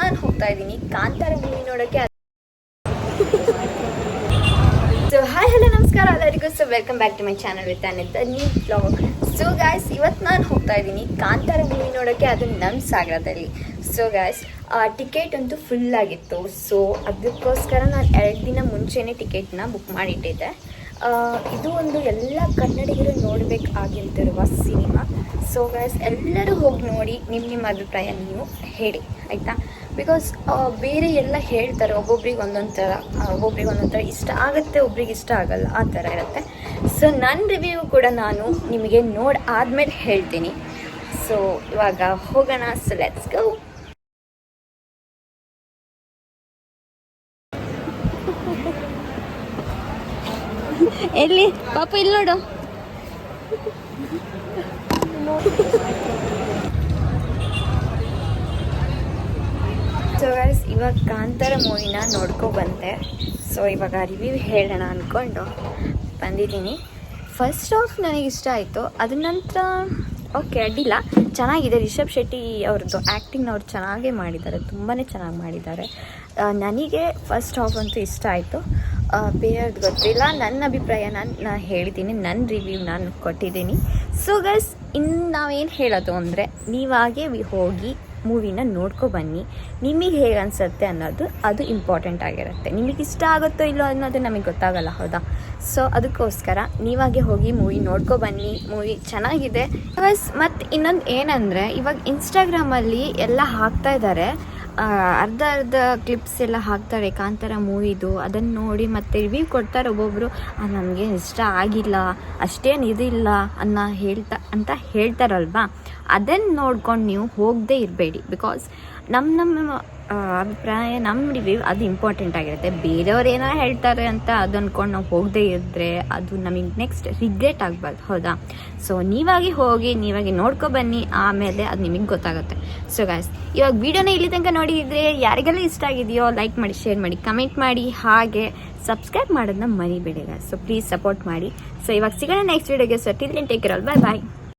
ನಾನು ಹೋಗ್ತಾ ಇದ್ದೀನಿ. ಕಾಂತಾರ ಮೂವಿ ನೋಡೋಕ್ಕೆ ಸೊ ಹಾಯ್ ಹಲೋ ನಮಸ್ಕಾರ ಎಲ್ಲರಿಗೂ. So welcome back to my channel with Anith new blog so guys ಇವತ್ತು ನಾನು ಹೋಗ್ತಾ ಇದ್ದೀನಿ ಕಾಂತಾರ ಮೂವಿ ನೋಡೋಕ್ಕೆ ಅದು ನಮ್ಮ ಸಾಗರದಲ್ಲಿ. ಸೊ ಗಾಯ್ಸ್ ಟಿಕೆಟ್ ಅಂತೂ ಫುಲ್ ಆಗಿತ್ತು. ಸೊ ಅದಕ್ಕೋಸ್ಕರ ನಾನು ಎರಡು ದಿನ ಮುಂಚೆನೇ ಟಿಕೆಟ್ನ ಬುಕ್ ಮಾಡಿಟ್ಟಿದ್ದೆ. ಇದು ಒಂದು ಎಲ್ಲ ಕನ್ನಡಿಗರು ನೋಡಬೇಕಾಗಿರ್ತಿರುವ ಸಿನಿಮಾ ಸೊ ಗಾಯ್ಸ್ ಎಲ್ಲರೂ ಹೋಗಿ ನೋಡಿ ನಿಮ್ಮ ನಿಮ್ಮ ಅಭಿಪ್ರಾಯ ನೀವು ಹೇಳಿ. ಆಯಿತಾ? ಬಿಕಾಸ್ ಬೇರೆ ಎಲ್ಲ ಹೇಳ್ತಾರೆ ಒಬ್ಬೊಬ್ರಿಗೆ ಒಂದೊಂದು ಥರ ಒಬ್ಬೊಬ್ರಿಗೆ ಒಂದೊಂದು ಥರ ಇಷ್ಟ ಆಗುತ್ತೆ, ಒಬ್ರಿಗೆ ಇಷ್ಟ ಆಗಲ್ಲ, ಆ ಥರ ಇರುತ್ತೆ. ಸೊ ನನ್ನ ರಿವ್ಯೂ ಕೂಡ ನಾನು ನಿಮಗೆ ನೋಡಿ ಆದಮೇಲೆ ಹೇಳ್ತೀನಿ. ಸೊ ಇವಾಗ ಹೋಗೋಣ ಸೊ ಲೆಟ್ಸ್ ಗೋ ಎಲ್ಲಿ? ಪಾಪ ಇಲ್ಲಿ ನೋಡು ಸೊ ಗೈಸ್ ಇವಾಗ ಕಾಂತಾರ ಮೂವಿನ ನೋಡ್ಕೊ ಬಂದೆ. ಸೊ ಇವಾಗ ರಿವ್ಯೂ ಹೇಳೋಣ ಅಂದ್ಕೊಂಡು ಬಂದಿದ್ದೀನಿ. ಫಸ್ಟ್ ಆಫ್ ಇಷ್ಟ ಆಯಿತು. ಅದ್ರ ನಂತರ ಓಕೆ ಅಡ್ಡಿಲ್ಲ. ಚೆನ್ನಾಗಿದೆ. ರಿಷಬ್ ಶೆಟ್ಟಿ ಅವ್ರದ್ದು ಆ್ಯಕ್ಟಿಂಗ್ ಅವ್ರು ಚೆನ್ನಾಗೇ ಮಾಡಿದ್ದಾರೆ. ತುಂಬಾ ಚೆನ್ನಾಗಿ ಮಾಡಿದ್ದಾರೆ. ನನಗೆ ಫಸ್ಟ್ ಹಾಫ್ ಅಂತೂ ಇಷ್ಟ ಆಯಿತು. ಬೇರೆಯವ್ರದ್ದು ಗೊತ್ತಿಲ್ಲ. ನನ್ನ ಅಭಿಪ್ರಾಯ ನಾನು ನಾನು ಹೇಳಿದ್ದೀನಿ. ನನ್ನ ರಿವ್ಯೂ ನಾನು ಕೊಟ್ಟಿದ್ದೀನಿ. ಸೊ ಗಸ್ ಇನ್ನು ನಾವೇನು ಹೇಳೋದು ಅಂದರೆ ನೀವಾಗೇ ಹೋಗಿ ಮೂವಿನ ನೋಡ್ಕೊ ಬನ್ನಿ. ನಿಮಗೆ ಹೇಗೆ ಅನಿಸುತ್ತೆ ಅನ್ನೋದು ಅದು ಇಂಪಾರ್ಟೆಂಟ್ ಆಗಿರುತ್ತೆ. ನಿಮಗೆ ಇಷ್ಟ ಆಗುತ್ತೋ ಇಲ್ಲೋ ಅನ್ನೋದು ನಮಗೆ ಗೊತ್ತಾಗಲ್ಲ, ಹೌದಾ? ಸೊ ಅದಕ್ಕೋಸ್ಕರ ನೀವಾಗೆ ಹೋಗಿ ಮೂವಿ ನೋಡ್ಕೊ ಬನ್ನಿ. ಮೂವಿ ಚೆನ್ನಾಗಿದೆ. ಬಸ್ ಮತ್ತು ಇನ್ನೊಂದು ಏನಂದರೆ, ಇವಾಗ ಇನ್ಸ್ಟಾಗ್ರಾಮಲ್ಲಿ ಎಲ್ಲ ಹಾಕ್ತಾ ಇದ್ದಾರೆ ಅರ್ಧ ಅರ್ಧ ಕ್ಲಿಪ್ಸ್ ಎಲ್ಲ ಹಾಕ್ತಾರೆ ಕಾಂತಾರ ಮೂವಿದು ಅದನ್ನು ನೋಡಿ ಮತ್ತೆ ರಿವ್ಯೂ ಕೊಡ್ತಾರೆ ಒಬ್ಬೊಬ್ಬರು ನಮಗೆ ಇಷ್ಟ ಆಗಿಲ್ಲ, ಅಷ್ಟೇನು ಇದಿಲ್ಲ ಅನ್ನ ಹೇಳ್ತಾ, ಅಂತ ಹೇಳ್ತಾರಲ್ವಾ? ಅದನ್ನು ನೋಡ್ಕೊಂಡು ನೀವು ಹೋಗದೇ ಇರಬೇಡಿ. ಬಿಕಾಸ್ ನಮ್ಮ ನಮ್ಮ ಅಭಿಪ್ರಾಯ ನಮ್ಮ ರಿವ್ಯೂ ಅದು ಇಂಪಾರ್ಟೆಂಟ್ ಆಗಿರುತ್ತೆ. ಬೇರೆಯವ್ರು ಏನೋ ಹೇಳ್ತಾರೆ ಅಂತ ಅದು ಅಂದ್ಕೊಂಡು ನಾವು ಹೋಗದೇ ಇದ್ದರೆ ಅದು ನಮಗೆ ನೆಕ್ಸ್ಟ್ ರಿಗ್ರೆಟ್ ಆಗ್ಬಾರ್ದು, ಹೌದಾ? ಸೊ ನೀವಾಗಿ ಹೋಗಿ, ನೀವಾಗಿ ನೋಡ್ಕೊ ಬನ್ನಿ, ಆಮೇಲೆ ಅದು ನಿಮಗೆ ಗೊತ್ತಾಗುತ್ತೆ. ಸೊ ಗಾಯ್ಸ್ ಇವಾಗ ವಿಡಿಯೋನ ಇಲ್ಲಿ ತನಕ ನೋಡಿದರೆ ಯಾರಿಗೆಲ್ಲ ಇಷ್ಟ ಆಗಿದೆಯೋ ಲೈಕ್ ಮಾಡಿ ಶೇರ್ ಮಾಡಿ ಕಮೆಂಟ್ ಮಾಡಿ, ಹಾಗೆ ಸಬ್ಸ್ಕ್ರೈಬ್ ಮಾಡೋದನ್ನ ಮರಿಬೇಡಿ ಗಾಯ್ಸ್ ಸೊ ಪ್ಲೀಸ್ ಸಪೋರ್ಟ್ ಮಾಡಿ. ಸೊ ಇವಾಗ ಸಿಗೋಣ ನೆಕ್ಸ್ಟ್ ವಿಡಿಯೋಗೆ so till take care bye bye